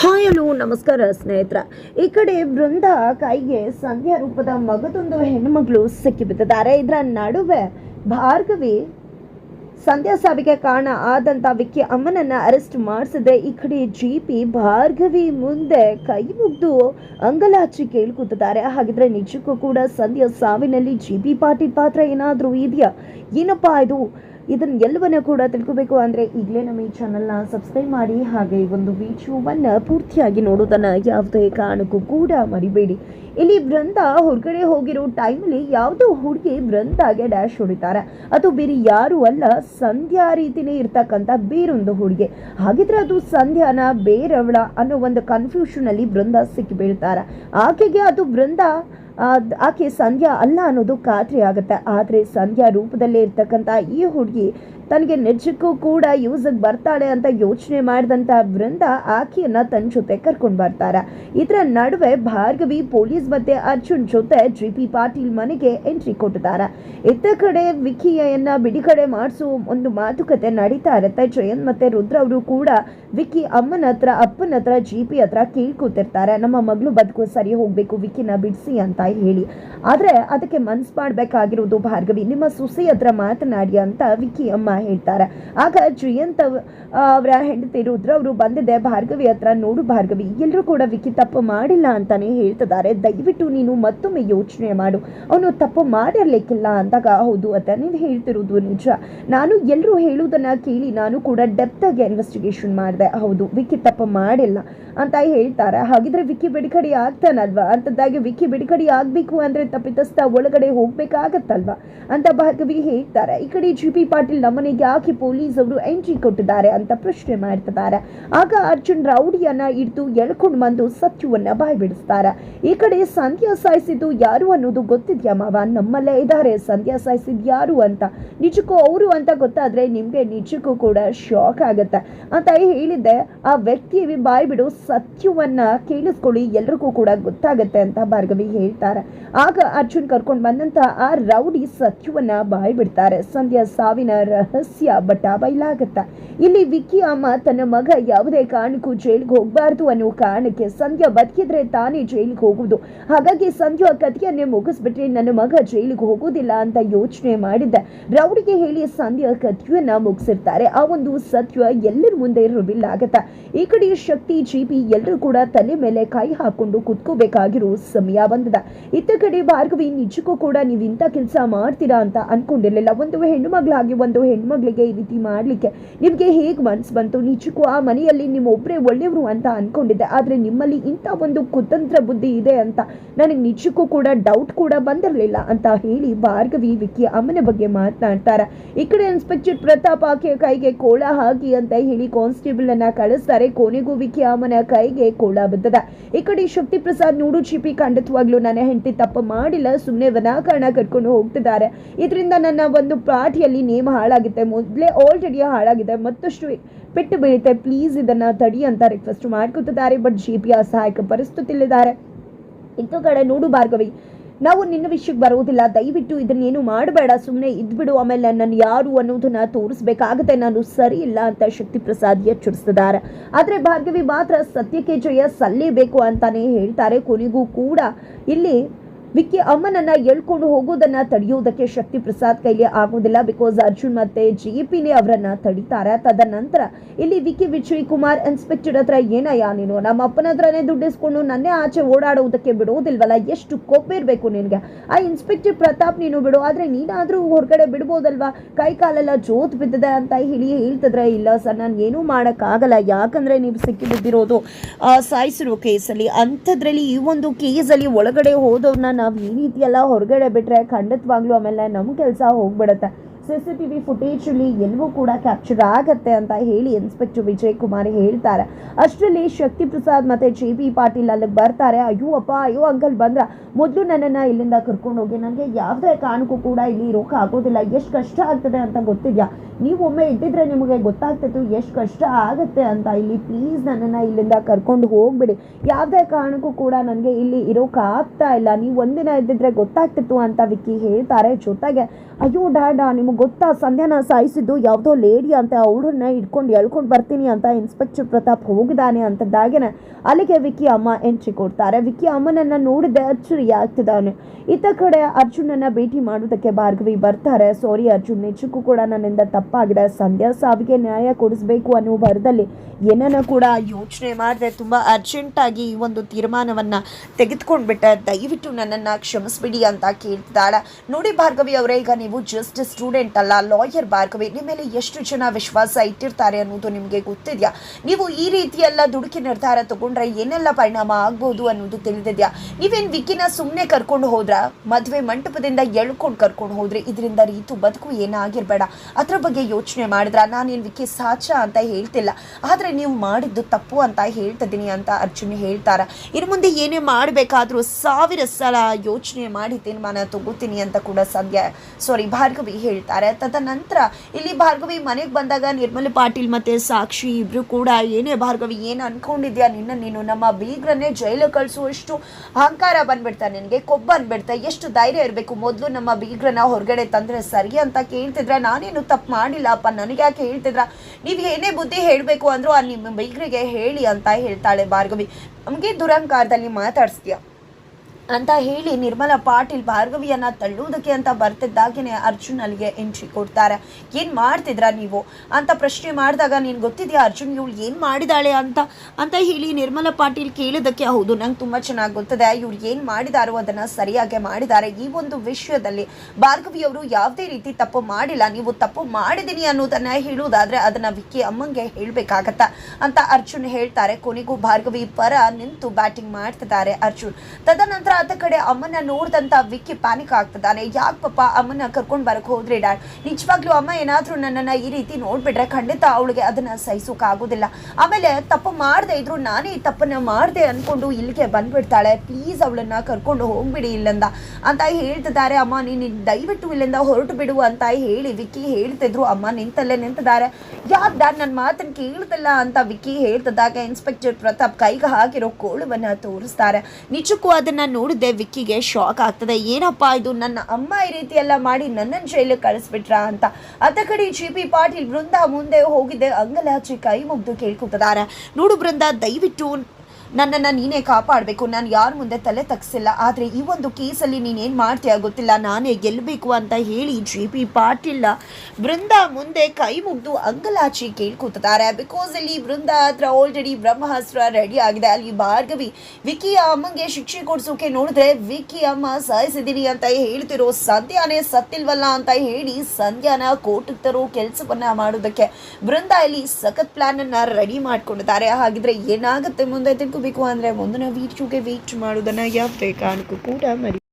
Hi hello, ನಮಸ್ಕಾರ ಸ್ನೇಹಿತರ. ಈ ಕಡೆ ಬೃಂದ ಕೈಗೆ ಸಂಧ್ಯಾ ರೂಪದ ಮಗದೊಂದು ಹೆಣ್ಣುಮಗಳು ಸಿಕ್ಕಿಬಿಟ್ಟಿದ್ದಾರೆ. ಇದರ ನಡುವೆ ಭಾರ್ಗವಿ ಸಂಧ್ಯಾ ಸಾವಿಗೆ ಕಾರಣ ಆದಂತ ವಿಕ್ಕಿ ಅಮ್ಮನನ್ನ ಅರೆಸ್ಟ್ ಮಾಡಿಸಿದ್ರೆ ಈ ಕಡೆ ಜಿ ಭಾರ್ಗವಿ ಮುಂದೆ ಕೈ ಮುಗ್ದು ಅಂಗಲಾಚಿ ಕೇಳ್ಕೂತಿದ್ದಾರೆ. ಹಾಗಿದ್ರೆ ನಿಜಕ್ಕೂ ಕೂಡ ಸಂಧ್ಯಾ ಸಾವಿನಲ್ಲಿ ಜಿ ಪಿ ಪಾಟೀಲ್ ಪಾತ್ರ ಏನಾದರೂ ಇದೆಯಾ? ಏನಪ್ಪಾ ಇದು? ಇದನ್ನ ಎಲ್ಲವನ್ನ ಕೂಡ ತಿಳ್ಕೋಬೇಕು ಅಂದ್ರೆ ಈಗಲೇ ನಮ್ಮ ಈ ಚಾನಲ್ನ ಸಬ್ಸ್ಕ್ರೈಬ್ ಮಾಡಿ, ಹಾಗೆ ಈ ಒಂದು ವಿಡಿಯೋವನ್ನ ಪೂರ್ತಿಯಾಗಿ ನೋಡೋದನ್ನ ಯಾವುದೇ ಕಾರಣಕ್ಕೂ ಕೂಡ ಮರಿಬೇಡಿ. ಇಲ್ಲಿ ಬೃಂದ ಹೊರಗಡೆ ಹೋಗಿರೋ ಟೈಮಲ್ಲಿ ಯಾವುದೋ ಹುಡುಗಿ ಬೃಂದಾಗೆ ಡ್ಯಾಶ್ ಹೊಡಿತಾರೆ. ಅದು ಬೇರೆ ಯಾರು ಅಲ್ಲ, ಸಂಧ್ಯಾ ರೀತಿನೇ ಇರ್ತಕ್ಕಂಥ ಬೇರೊಂದು ಹುಡುಗಿ. ಹಾಗಿದ್ರೆ ಅದು ಸಂಧ್ಯಾನ ಬೇರವಳ ಅನ್ನೋ ಒಂದು ಕನ್ಫ್ಯೂಷನ್ ಅಲ್ಲಿ ಬೃಂದ ಸಿಕ್ಕಿ ಬೀಳ್ತಾರೆ ಆಕೆಗೆ ಅದು ಬೃಂದ ಆಕೆ ಸಂಧ್ಯಾ ಅಲ್ಲ ಅನ್ನೋದು ಖಾತ್ರಿ ಆಗುತ್ತೆ. ಆದರೆ ಸಂಧ್ಯಾ ರೂಪದಲ್ಲೇ ಇರ್ತಕ್ಕಂಥ ಈ ಹುಡುಗಿ ತನಗೆ ನಿಜಕ್ಕೂ ಕೂಡ ಯೂಸಿಗೆ ಬರ್ತಾಳೆ ಅಂತ ಯೋಚನೆ ಮಾಡಿದಂಥ ವೃಂದ ಆಕೆಯನ್ನು ತನ್ನ ಜೊತೆ ಕರ್ಕೊಂಡು ಬರ್ತಾರೆ. ಇದರ ನಡುವೆ ಭಾರ್ಗವಿ ಪೊಲೀಸ್ ಮತ್ತೆ ಅರ್ಜುನ್ ಜೊತೆ ಜಿ ಪಿ ಪಾಟೀಲ್ ಮನೆಗೆ ಎಂಟ್ರಿ ಕೊಟ್ಟಿದ್ದಾರೆ. ಇತ್ತ ಕಡೆ ವಿಕಿಯನ್ನ ಬಿಡುಗಡೆ ಮಾಡಿಸುವ ಒಂದು ಮಾತುಕತೆ ನಡೀತಾ ಇರುತ್ತೆ. ಜಯಂತ್ ಮತ್ತೆ ರುದ್ರ ಅವರು ಕೂಡ ವಿಕ್ಕಿ ಅಮ್ಮನ ಹತ್ರ, ಅಪ್ಪನ ಹತ್ರ ಜಿ ಪಿ ಹತ್ರ ಕೇಳ್ಕೊತಿರ್ತಾರೆ. ನಮ್ಮ ಮಗಳು ಬದುಕು ಸರಿ ಹೋಗ್ಬೇಕು, ವಿಕಿನ ಬಿಡಿಸಿ ಅಂತ ಹೇಳಿ. ಆದ್ರೆ ಅದಕ್ಕೆ ಮನ್ಸ್ ಮಾಡ್ಬೇಕಾಗಿರೋದು ಭಾರ್ಗವಿ. ನಿಮ್ಮ ಸುಸಿ ಹತ್ರ ಮಾತನಾಡಿ ಅಂತ ವಿಕ್ಕಿ ಅಮ್ಮ ಹೇಳ್ತಾರೆ. ಆಗ ಜಯಂತ್ ಅವ- ಅವರ ಹೆಂಡತಿ ರುದ್ರ ಅವರು ಬಂದಿದೆ. ಭಾರ್ಗವಿ ಹತ್ರ ನೋಡು ಭಾರ್ಗವಿ ಎಲ್ಲರೂ ಕೂಡ ವಿಕ್ಕಿ ತಪ್ಪು ಮಾಡಿಲ್ಲ ಅಂತಾನೆ ಹೇಳ್ತಿದ್ದಾರೆ. ದಯವಿಟ್ಟು ನೀನು ಮತ್ತೊಮ್ಮೆ ಯೋಚನೆ ಮಾಡು. ಅವನು ತಪ್ಪು ಮಾಡಿರ್ಲಿಕ್ಕಿಲ್ಲ ಅಂದಾಗ ಹೌದು ಅಂತ ನೀನು ಹೇಳ್ತಿರೋದು ನಿಜ. ನಾನು ಎಲ್ಲರೂ ಹೇಳುವುದನ್ನು ಕೇಳಿ ನಾನು ಕೂಡ ಡೆಪ್ತಾಗಿ ಇನ್ವೆಸ್ಟಿಗೇಷನ್ ಮಾಡಿದೆ. ಹೌದು ವಿಕಿ ತಪ್ಪು ಮಾಡಿಲ್ಲ. ಅಂತ ಹೇಳ್ತಾರೆ. ಹಾಗಿದ್ರೆ ವಿಕ್ಕಿ ಬಿಡುಗಡೆ ಆಗ್ತಾನಲ್ವಾ? ಅಂತದ್ದಾಗಿ ವಿಕ್ಕಿ ಬಿಡುಗಡೆ ಆಗಬೇಕು ಅಂದ್ರೆ ತಪ್ಪಿತಸ್ಥ ಒಳಗಡೆ ಹೋಗ್ಬೇಕಾಗತ್ತಲ್ವಾ? ಅಂತ ಭಾರ್ಗವಿ ಹೇಳ್ತಾರೆ. ಈ ಕಡೆ ಜಿ ಪಿ ಪಾಟೀಲ್ ನಮ್ಮನೆಗೆ ಯಾಕೆ ಪೊಲೀಸ್ ಅವರು ಎಂಟ್ರಿ ಕೊಟ್ಟಿದ್ದಾರೆ ಅಂತ ಪ್ರಶ್ನೆ ಮಾಡ್ತಿದ್ದಾರೆ. ಆಗ ಅರ್ಜುನ್ ರೌಡಿಯನ್ನ ಹಿಡಿದು ಎಳ್ಕೊಂಡು ಬಂದು ಸತ್ಯವನ್ನ ಬಾಯ್ಬಿಡಿಸ್ತಾರೆ. ಈ ಕಡೆ ಸಂಧ್ಯಾ ಸಾಯಿಸಿದ್ದು ಯಾರು ಅನ್ನೋದು ಗೊತ್ತಿದ್ಯಾ ಮಾವ? ನಮ್ಮಲ್ಲೇ ಇದ್ದಾರೆ. ಸಂಧ್ಯಾ ಸಾಯಿಸಿದ್ ಯಾರು ಅಂತ? ನಿಜಕ್ಕೂ ಅವರು ಅಂತ ಗೊತ್ತಾದ್ರೆ ನಿಮಗೆ ನಿಜಕ್ಕೂ ಕೂಡ ಶಾಕ್ ಆಗತ್ತೆ. ಅಂತ ಹೇಳಿದ್ದೆ. ಆ ವ್ಯಕ್ತಿ ಬಾಯ್ ಬಿಡು ಸತ್ಯವನ್ನ ಕೇಳಿಸ್ಕೊಳ್ಳಿ. ಎಲ್ರಿಗೂ ಕೂಡ ಗೊತ್ತಾಗತ್ತೆ ಅಂತ ಭಾರ್ಗವಿ ಹೇಳ್ತಾರೆ. ಆಗ ಅರ್ಜುನ್ ಕರ್ಕೊಂಡು ಬಂದಂತ ಆ ರೌಡಿ ಸತ್ಯವನ್ನ ಬಾಯ್ ಬಿಡ್ತಾರೆ ಸಂಧ್ಯಾ ಸಾವಿನ ರಹಸ್ಯ ಬಟ ಬಯಲಾಗತ್ತ ಇಲ್ಲಿ ವಿಕ್ಕಿ ಅಮ್ಮ ತನ್ನ ಮಗ ಯಾವುದೇ ಕಾರಣಕ್ಕೂ ಜೈಲಿಗೆ ಹೋಗ್ಬಾರ್ದು ಅನ್ನೋ ಕಾರಣಕ್ಕೆ ಸಂಧ್ಯಾ ಬದುಕಿದ್ರೆ ತಾನೇ ಜೈಲಿಗೆ ಹೋಗುವುದು. ಹಾಗಾಗಿ ಸಂಧ್ಯಾ ಕಥೆಯನ್ನೇ ಮುಗಿಸ್ಬಿಟ್ರೆ ನನ್ನ ಮಗ ಜೈಲಿಗೆ ಹೋಗೋದಿಲ್ಲ ಅಂತ ಯೋಚನೆ ಮಾಡಿದ್ದ ರೌಡಿಗೆ ಹೇಳಿ ಸಂಧ್ಯಾ ಕಥೆಯನ್ನ ಮುಗಿಸಿರ್ತಾರೆ. ಆ ಒಂದು ಸತ್ಯ ಎಲ್ಲರ ಮುಂದೆ ರಿವೀಲ್ ಆಗತ್ತ. ಈ ಕಡೆ ಶಕ್ತಿ ಎಲ್ಲರೂ ಕೂಡ ತಲೆ ಮೇಲೆ ಕೈ ಹಾಕೊಂಡು ಕುತ್ಕೋಬೇಕಾಗಿರೋ ಸಮಯ ಬಂದದ. ಇತ್ತ ಕಡೆ ಭಾರ್ಗವಿ, ನಿಜಕ್ಕೂ ಕೂಡ ನೀವು ಇಂಥ ಕೆಲಸ ಮಾಡ್ತೀರಾ ಅಂತ ಅನ್ಕೊಂಡಿರ್ಲಿಲ್ಲ. ಒಂದು ಹೆಣ್ಣು ಮಗಳಾಗಿ ಒಂದು ಹೆಣ್ಮಗಳಿಗೆ ಈ ರೀತಿ ಮಾಡ್ಲಿಕ್ಕೆ ನಿಮ್ಗೆ ಹೇಗ್ ಮನ್ಸ್ ಬಂತು? ನಿಜಕ್ಕೂ ಆ ಮನೆಯಲ್ಲಿ ನಿಮ್ಮ ಒಬ್ರೇ ಒಳ್ಳೆಯವರು ಅಂತ ಅನ್ಕೊಂಡಿದ್ದೆ. ಆದ್ರೆ ನಿಮ್ಮಲ್ಲಿ ಇಂಥ ಒಂದು ಕುತಂತ್ರ ಬುದ್ಧಿ ಇದೆ ಅಂತ ನನಗೆ ನಿಜಕ್ಕೂ ಕೂಡ ಡೌಟ್ ಕೂಡ ಬಂದಿರಲಿಲ್ಲ ಅಂತ ಹೇಳಿ ಭಾರ್ಗವಿ, ವಿಕ್ಕಿ ಅಮ್ಮನ ಬಗ್ಗೆ ಮಾತನಾಡ್ತಾರೆ. ಈ ಕಡೆ ಇನ್ಸ್ಪೆಕ್ಟರ್ ಪ್ರತಾಪ್ ಆಕೆಯ ಕೈಗೆ ಕೋಳ ಹಾಕಿ ಅಂತ ಹೇಳಿ ಕಾನ್ಸ್ಟೇಬಲ್ ಅನ್ನ ಕಳಿಸ್ತಾರೆ. ಕೊನೆಗೂ ವಿಕ್ಕಿ ಅಮ್ಮನ ಕೈಗೆ ಕೋಳ ಬಿದ್ದದ ಈ ಕಡೆ ಶಕ್ತಿ ಪ್ರಸಾದ್ ನೋಡು ಚಿಪಿ ಖಂಡಿತವಾಗ್ಲೂ ನನ್ನ ಹೆಂಡತಿ ತಪ್ಪು ಮಾಡಿಲ್ಲ ಸುಮ್ಮನೆ ವನಾಕರಣ ಕರ್ಕೊಂಡು ಹೋಗ್ತಿದ್ದಾರೆ. ಇದರಿಂದ ನನ್ನ ಒಂದು ಪಾರ್ಟಿಯಲ್ಲಿ ನೇಮ ಹಾಳಾಗಿದೆ. ಮೊದಲೇ ಆಲ್ರೆಡಿ ಹಾಳಾಗಿದೆ. ಮತ್ತಷ್ಟು ಪೆಟ್ಟು ಬೀಳುತ್ತೆ. ಪ್ಲೀಸ್ ಇದನ್ನ ತಡಿ ಅಂತ ರಿಕ್ವೆಸ್ಟ್ ಮಾಡ್ಕೊತಿದ್ದಾರೆ. ಬಟ್ ಜಿ ಪಿ ಅಸಹಾಯಕ ಪರಿಸ್ಥಿತಿಯಲ್ಲಿದ್ದಾರೆ. ಇಂಥ ಕಡೆ ನೋಡು ಭಾರ್ಗವಿ ನಾವು ನಿನ್ನ ವಿಷಯಕ್ಕೆ ಬರೋದಿಲ್ಲ ದಯವಿಟ್ಟು ಇದನ್ನೇನು ಮಾಡಬೇಡ. ಸುಮ್ಮನೆ ಇದ್ಬಿಡು. ಆಮೇಲೆ ನಾನು ಯಾರು ಅನ್ನೋದನ್ನ ತೋರಿಸ್ಬೇಕಾಗತ್ತೆ. ನಾನು ಸರಿ ಇಲ್ಲ ಅಂತ ಶಕ್ತಿ ಪ್ರಸಾದ್ ಎಚ್ಚರಿಸಿದ್ದಾರೆ ಆದರೆ ಭಾರ್ಗವಿ ಮಾತ್ರ ಸತ್ಯಕ್ಕೆ ಜಯ ಸಲ್ಲೇಬೇಕು ಅಂತಾನೆ ಹೇಳ್ತಾರೆ. ಕೊನೆಗೂ ಕೂಡ ಇಲ್ಲಿ ವಿಕ್ಕಿ ಅಮ್ಮನನ್ನ ಎಳ್ಕೊಂಡು ಹೋಗೋದನ್ನ ತಡೆಯೋದಕ್ಕೆ ಶಕ್ತಿ ಪ್ರಸಾದ್ ಕೈಲಿ ಆಗೋದಿಲ್ಲ ಬಿಕಾಸ್ ಅರ್ಜುನ್ ಮತ್ತೆ ಜಿ ಪಿನೇ ಅವರನ್ನ ತಡಿತಾರೆ. ತದನಂತರ ಇಲ್ಲಿ ವಿಕ್ಕಿ ವಿಜಯ್ ಕುಮಾರ್ ಇನ್ಸ್ಪೆಕ್ಟರ್ ಹತ್ರ ಏನಯ್ಯ ನೀನು? ನಮ್ಮ ಅಪ್ಪನ ಹತ್ರನೇ ದುಡ್ಡಿಸ್ಕೊಂಡು ನನ್ನೇ ಆಚೆ ಓಡಾಡೋದಕ್ಕೆ ಬಿಡೋದಿಲ್ವಲ್ಲ? ಎಷ್ಟು ಕೊಪ್ಪಿರ್ಬೇಕು ನಿನಗೆ? ಆ ಇನ್ಸ್ಪೆಕ್ಟರ್ ಪ್ರತಾಪ್ ನೀನು ಬಿಡು. ಆದ್ರೆ ನೀನಾದ್ರೂ ಹೊರಗಡೆ ಬಿಡ್ಬೋದಲ್ವಾ? ಕೈ ಕಾಲೆಲ್ಲ ಜೋತ್ ಬಿದ್ದಿದೆ ಅಂತ ಹೇಳಿ ಹೇಳ್ತಿದ್ರೆ, ಇಲ್ಲ ಸರ್, ನಾನು ಏನೂ ಮಾಡೋಕ್ಕಾಗಲ್ಲ. ಯಾಕಂದರೆ ನೀವು ಸಿಕ್ಕಿ ಬಿದ್ದಿರೋದು ಸಾಯಿಸಿರೋ ಕೇಸಲ್ಲಿ ಅಂಥದ್ರಲ್ಲಿ ಈ ಒಂದು ಕೇಸಲ್ಲಿ ಒಳಗಡೆ ಹೋದವ್ರನ್ನ ನಾವು ಈ ರೀತಿ ಎಲ್ಲ ಹೊರಗಡೆ ಬಿಟ್ಟರೆ ಖಂಡಿತವಾಗ್ಲೂ ಆಮೇಲೆ ನಮ್ಮ ಕೆಲಸ ಹೋಗ್ಬಿಡುತ್ತೆ. ಸಿ ಸಿ ಟಿ ವಿ ಫುಟೇಜಲ್ಲಿ ಎಲ್ಲವೂ ಕೂಡ ಕ್ಯಾಪ್ಚರ್ ಆಗತ್ತೆ ಅಂತ ಹೇಳಿ ಇನ್ಸ್ಪೆಕ್ಟರ್ ವಿಜಯ್ ಕುಮಾರ್ ಹೇಳ್ತಾರೆ. ಅಷ್ಟರಲ್ಲಿ ಶಕ್ತಿ ಪ್ರಸಾದ್ ಮತ್ತೆ ಜೆ ಬಿ ಪಾಟೀಲ್ ಅಲ್ಲಿಗೆ ಬರ್ತಾರೆ. ಅಯ್ಯೋ ಅಪ್ಪ, ಅಯ್ಯೋ ಅಂಕಲ್ ಬಂದ್ರ ಮೊದಲು ನನ್ನನ್ನು ಇಲ್ಲಿಂದ ಕರ್ಕೊಂಡು ಹೋಗಿ. ನನಗೆ ಯಾವುದೇ ಕಾರಣಕ್ಕೂ ಕೂಡ ಇಲ್ಲಿ ಇರೋಕೆ ಆಗೋದಿಲ್ಲ. ಎಷ್ಟು ಕಷ್ಟ ಆಗ್ತದೆ ಅಂತ ಗೊತ್ತಿದ್ಯಾ? ನೀವು ಒಮ್ಮೆ ಇದ್ದಿದ್ರೆ ನಿಮಗೆ ಗೊತ್ತಾಗ್ತಿತ್ತು ಎಷ್ಟು ಕಷ್ಟ ಆಗುತ್ತೆ ಅಂತ. ಇಲ್ಲಿ ಪ್ಲೀಸ್ ನನ್ನನ್ನು ಇಲ್ಲಿಂದ ಕರ್ಕೊಂಡು ಹೋಗ್ಬಿಡಿ. ಯಾವುದೇ ಕಾರಣಕ್ಕೂ ಕೂಡ ನನಗೆ ಇಲ್ಲಿ ಇರೋಕ್ಕಾಗ್ತಾ ಇಲ್ಲ. ನೀವು ಒಂದಿನ ಇದ್ದಿದ್ರೆ ಗೊತ್ತಾಗ್ತಿತ್ತು ಅಂತ ವಿಕ್ಕಿ ಹೇಳ್ತಾರೆ. ಜೊತೆಗೆ, ಅಯ್ಯೋ ಡ್ಯಾಡ ನಿಮಗೆ ಗೊತ್ತಾ ಸಂಧ್ಯಾನ ಸಾಯಿಸಿದ್ದು, ಯಾವುದೋ ಲೇಡಿ ಅಂತ ಅವಳನ್ನ ಹಿಡ್ಕೊಂಡು ಎಳ್ಕೊಂಡು ಬರ್ತೀನಿ ಅಂತ ಇನ್ಸ್ಪೆಕ್ಟರ್ ಪ್ರತಾಪ್ ಹೋಗಿದ್ದಾನೆ ಅಂತದ್ದಾಗೇನೆ ಅಲ್ಲಿಗೆ ವಿಕ್ಕಿ ಅಮ್ಮ ಎಂಟ್ರಿ ಕೊಡ್ತಾರೆ. ವಿಕ್ಕಿ ಅಮ್ಮನನ್ನ ನೋಡಿದೆ ಅಚ್ಚರಿ ಆಗ್ತಿದ್ದಾನೆ. ಇತ್ತ ಕಡೆ ಅರ್ಜುನನ್ನ ಭೇಟಿ ಮಾಡೋದಕ್ಕೆ ಭಾರ್ಗವಿ ಬರ್ತಾರೆ. ಸಾರಿ ಅರ್ಜುನ್, ನಿಜಕ್ಕೂ ಕೂಡ ನನ್ನಿಂದ ತಪ್ಪಾಗಿದೆ. ಸಂಧ್ಯಾ ಸಾವಿಗೆ ನ್ಯಾಯ ಕೊಡಿಸ್ಬೇಕು ಅನ್ನೋ ಭರದಲ್ಲಿ ಏನನ್ನ ಕೂಡ ಯೋಚನೆ ಮಾಡಿದೆ. ತುಂಬ ಅರ್ಜೆಂಟಾಗಿ ಈ ಒಂದು ತೀರ್ಮಾನವನ್ನ ತೆಗೆದುಕೊಂಡ್ಬಿಟ್ಟೆ. ದಯವಿಟ್ಟು ನನ್ನನ್ನು ಕ್ಷಮಿಸ್ಬಿಡಿ ಅಂತ ಕೇಳ್ತಿದ್ದಾಳೆ. ನೋಡಿ ಭಾರ್ಗವಿ ಅವರೇ, ಈಗ ನೀವು ಜಸ್ಟ್ ಸ್ಟೂಡೆಂಟ್ ಅಲ್ಲ ಲಾಯರ್ ಭಾರ್ಗವಿ, ನಿಮ್ಮ ಮೇಲೆ ಎಷ್ಟು ಜನ ವಿಶ್ವಾಸ ಇಟ್ಟಿರ್ತಾರೆ ಅನ್ನೋದು ನಿಮಗೆ ಗೊತ್ತಿದೆಯಾ? ನೀವು ಈ ರೀತಿ ಎಲ್ಲ ದುಡುಕಿ ನಿರ್ಧಾರ ತಗೊಂಡ್ರೆ ಏನೆಲ್ಲ ಪರಿಣಾಮ ಆಗ್ಬೋದು ಅನ್ನೋದು ತಿಳಿದಿದ್ಯಾ? ನೀವೇನು ವಿಕಿನ ಸುಮ್ಮನೆ ಕರ್ಕೊಂಡು ಹೋದ್ರ? ಮದುವೆ ಮಂಟಪದಿಂದ ಎಳ್ಕೊಂಡು ಕರ್ಕೊಂಡು ಹೋದ್ರೆ ಇದರಿಂದ ರೀತು ಬದುಕು ಏನಾಗಿರ್ಬೇಡ. ಅದ್ರ ಬಗ್ಗೆ ಯೋಚನೆ ಮಾಡಿದ್ರ? ನಾನೇನು ವಿಕಿ ಸಾಚ ಅಂತ ಹೇಳ್ತಿಲ್ಲ. ಆದರೆ ನೀವು ಮಾಡಿದ್ದು ತಪ್ಪು ಅಂತ ಹೇಳ್ತಿದ್ದೀನಿ ಅಂತ ಅರ್ಜುನ್ ಹೇಳ್ತಾರ. ಇನ್ನು ಮುಂದೆ ಏನೇ ಮಾಡಬೇಕಾದ್ರೂ ಸಾವಿರ ಸಲ ಯೋಚನೆ ಮಾಡಿ ತೀರ್ಮಾನ ತಗೋತೀನಿ ಅಂತ ಕೂಡ ಸದ್ಯ ಸಾರಿ ಭಾರ್ಗವಿ ಹೇಳ್ತಾರೆ ತದನಂತರ ಇಲ್ಲಿ ಭಾರ್ಗವಿ ಮನೆಗೆ ಬಂದಾಗ ನಿರ್ಮಲ ಪಾಟೀಲ್ ಮತ್ತೆ ಸಾಕ್ಷಿ ಇಬ್ರು ಕೂಡ, ಏನೇ ಭಾರ್ಗವಿ, ಏನು ಅನ್ಕೊಂಡಿದ್ಯಾ ನಿನ್ನ ನೀನು? ನಮ್ಮ ಬೀಗ್ರನ್ನೇ ಜೈಲು ಕಳಿಸುವಷ್ಟು ಅಹಂಕಾರ ಬಂದ್ಬಿಡ್ತಾ ನಿನಗೆ, ಕೊಬ್ಬ ಅಂದ್ಬಿಡ್ತಾ ಎಷ್ಟು ಧೈರ್ಯ ಇರಬೇಕು? ಮೊದಲು ನಮ್ಮ ಬೀಗ್ರನ್ನ ಹೊರಗಡೆ ತಂದ್ರೆ ಸರಿ ಅಂತ ಕೇಳ್ತಿದ್ರೆ? ನಾನೇನು ತಪ್ಪು ಮಾಡಿಲ್ಲಪ್ಪ ನನಗೆ ಯಾಕೆ ಹೇಳ್ತಿದ್ರ? ನೀವು ಏನೇ ಬುದ್ಧಿ ಹೇಳಬೇಕು ಅಂದರೂ ಆ ನಿಮ್ಮ ಬೀಗ್ರಿಗೆ ಹೇಳಿ ಅಂತ ಹೇಳ್ತಾಳೆ ಭಾರ್ಗವಿ. ನಮಗೆ ದುರಂಕಾರದಲ್ಲಿ ಮಾತಾಡಿಸ್ತೀಯ? ಅಂತ ಹೇಳಿ ನಿರ್ಮಲಾ ಪಾಟೀಲ್ ಭಾರ್ಗವಿಯನ್ನ ತಳ್ಳುವುದಕ್ಕೆ ಅಂತ ಬರ್ತಿದ್ದಾಗೇನೆ ಅರ್ಜುನ್ ಅಲ್ಲಿಗೆ ಎಂಟ್ರಿ ಕೊಡ್ತಾರೆ. ಏನು ಮಾಡ್ತಿದ್ರಾ ನೀವು? ಅಂತ ಪ್ರಶ್ನೆ ಮಾಡಿದಾಗ, ನೀನು ಗೊತ್ತಿದೆಯಾ ಅರ್ಜುನ್, ಇವಳು ಏನು ಮಾಡಿದಾಳೆ ಅಂತ? ಅಂತ ಹೇಳಿ ನಿರ್ಮಲಾ ಪಾಟೀಲ್ ಕೇಳಿದಕ್ಕೆ ಹೌದು, ನಂಗೆ ತುಂಬ ಚೆನ್ನಾಗಿ ಗೊತ್ತದೆ ಇವ್ರು ಏನು ಮಾಡಿದಾರೋ ಅದನ್ನು ಸರಿಯಾಗಿ ಮಾಡಿದ್ದಾರೆ. ಈ ಒಂದು ವಿಷಯದಲ್ಲಿ ಭಾರ್ಗವಿಯವರು ಯಾವುದೇ ರೀತಿ ತಪ್ಪು ಮಾಡಿಲ್ಲ. ನೀವು ತಪ್ಪು ಮಾಡಿದೀನಿ ಅನ್ನೋದನ್ನ ಹೇಳುವುದಾದ್ರೆ ಅದನ್ನ ವಿಕ್ಕಿ ಅಮ್ಮಂಗೆ ಹೇಳಬೇಕಾಗತ್ತಾ ಅಂತ ಅರ್ಜುನ್ ಹೇಳ್ತಾರೆ. ಕೊನೆಗೂ ಭಾರ್ಗವಿ ಪರ ನಿಂತು ಬ್ಯಾಟಿಂಗ್ ಮಾಡ್ತಿದ್ದಾರೆ ಅರ್ಜುನ್. ತದನಂತರ ಆತ ಕಡೆ ಅಮ್ಮನ ನೋಡ್ದಂತ ವಿಕ್ಕಿ ಪ್ಯಾನಿಕ್ ಆಗ್ತದಾನೆ ಯಾಕೆ ಪಾಪ ಅಮ್ಮನ ಕರ್ಕೊಂಡು ಬರಕ್ ಹೋದ್ರಿ ಡ್ಯಾಡ್ ನಿಜವಾಗ್ಲೂ ಅಮ್ಮ ಏನಾದ್ರೂ ನನ್ನನ್ನ ಈ ರೀತಿ ನೋಡ್ಬಿಟ್ರೆ ಖಂಡಿತ ಅವಳಿಗೆ ಅದನ್ನ ಸಹಿಸೋಕ್ ಆಗೋದಿಲ್ಲ. ಆಮೇಲೆ ತಪ್ಪು ಮಾಡದೆ ಇದ್ರು ನಾನೇ ಈ ತಪ್ಪನ್ನ ಮಾಡ್ದೆ ಅನ್ಕೊಂಡು ಇಲ್ಲಿಗೆ ಬಂದ್ಬಿಡ್ತಾಳೆ. ಪ್ಲೀಸ್ ಅವಳನ್ನ ಕರ್ಕೊಂಡು ಹೋಗ್ಬಿಡಿ ಇಲ್ಲಂದ ಅಂತ ಹೇಳ್ತಿದ್ದಾರೆ. ಅಮ್ಮ, ನೀನು ದಯವಿಟ್ಟು ಇಲ್ಲಿಂದ ಹೊರಟು ಬಿಡು ಅಂತ ಹೇಳಿ ವಿಕ್ಕಿ ಹೇಳ್ತಿದ್ರು. ಅಮ್ಮ ನಿಂತಲ್ಲೇ ನಿಂತಿದ್ದಾರೆ. ಯಾಕೆ ಡ್ಯಾಡ್ ನನ್ನ ಮಾತನ್ನ ಕೇಳ್ತಿಲ್ಲ ಅಂತ ವಿಕ್ಕಿ ಹೇಳ್ತಿದ್ದಾಗ ಇನ್ಸ್ಪೆಕ್ಟರ್ ಪ್ರತಾಪ್ ಕೈಗೆ ಹಾಕಿರೋ ಕೋಳುವನ್ನ ತೋರಿಸ್ತಾರೆ. ನಿಜಕ್ಕೂ ಅದನ್ನ ನೋಡಿದ್ದೆ, ವಿಕ್ಕಿಗೆ ಶಾಕ್ ಆಗ್ತದೆ. ಏನಪ್ಪ ಇದು? ನನ್ನ ಅಮ್ಮ ಈ ರೀತಿ ಎಲ್ಲ ಮಾಡಿ ನನ್ನನ್ನು ಜೈಲಿಗೆ ಕಳಿಸ್ಬಿಟ್ರ ಅಂತ. ಅತ್ತ ಕಡೆ ಜಿ ಪಿ ಪಾಟೀಲ್ ಬೃಂದ ಮುಂದೆ ಹೋಗಿದ್ದೆ. ಅಂಗಲಾಚಿ ಕೈ ಮುಗ್ದು ಕೇಳ್ಕೊತಿದ್ದಾರೆ. ನೋಡು ಬೃಂದ ದಯವಿಟ್ಟು ನನ್ನನ್ನು ನೀನೇ ಕಾಪಾಡಬೇಕು. ನಾನು ಯಾರ ಮುಂದೆ ತಲೆ ತಗ್ಸಿಲ್ಲ. ಆದರೆ ಈ ಒಂದು ಕೇಸಲ್ಲಿ ನೀನೇನು ಮಾಡ್ತೀಯ ಗೊತ್ತಿಲ್ಲ. ನಾನೇ ಗೆಲ್ಲಬೇಕು ಅಂತ ಹೇಳಿ ಜೆ ಪಿ ಪಾಟೀಲ ಬೃಂದ ಮುಂದೆ ಕೈ ಮುಗ್ದು ಅಂಗಲಾಚಿ ಕೇಳ್ಕೊತಾರೆ ಬಿಕಾಸ್ ಇಲ್ಲಿ ಬೃಂದ ಹತ್ರ ಆಲ್ರೆಡಿ ಬ್ರಹ್ಮಾಸ್ತ್ರ ರೆಡಿ ಆಗಿದೆ. ಅಲ್ಲಿ ಭಾರ್ಗವಿ, ವಿಕಿ ಅಮ್ಮಂಗೆ ಶಿಕ್ಷೆ ಕೊಡ್ಸೋಕೆ ನೋಡಿದ್ರೆ ವಿಕಿ ಅಮ್ಮ ಸಾಯಿಸಿದೀನಿ ಅಂತ ಹೇಳ್ತಿರೋ ಸಂಧ್ಯಾನೇ ಸತ್ತಿಲ್ವಲ್ಲ ಅಂತ ಹೇಳಿ ಸಂಧ್ಯಾನ ಕೋರ್ಟಿಗೆ ತರೋ ಕೆಲಸವನ್ನ ಮಾಡೋದಕ್ಕೆ ಬೃಂದ ಇಲ್ಲಿ ಸಖತ್ ಪ್ಲಾನ್ ಅನ್ನ ರೆಡಿ ಮಾಡ್ಕೊಂಡಿದ್ದಾರೆ. ಹಾಗಿದ್ರೆ ಏನಾಗುತ್ತೆ ಮುಂದೆ ತಿಳ್ಕೋಬೇಕು ಅಂದ್ರೆ ನಾವು ವೀಡಿಯೋಗೆ ವೇಟ್ ಮಾಡೋದನ್ನ ಯಾವುದೇ ಕಾರಣಕ್ಕೂ ಕೂಡ ಮರಿ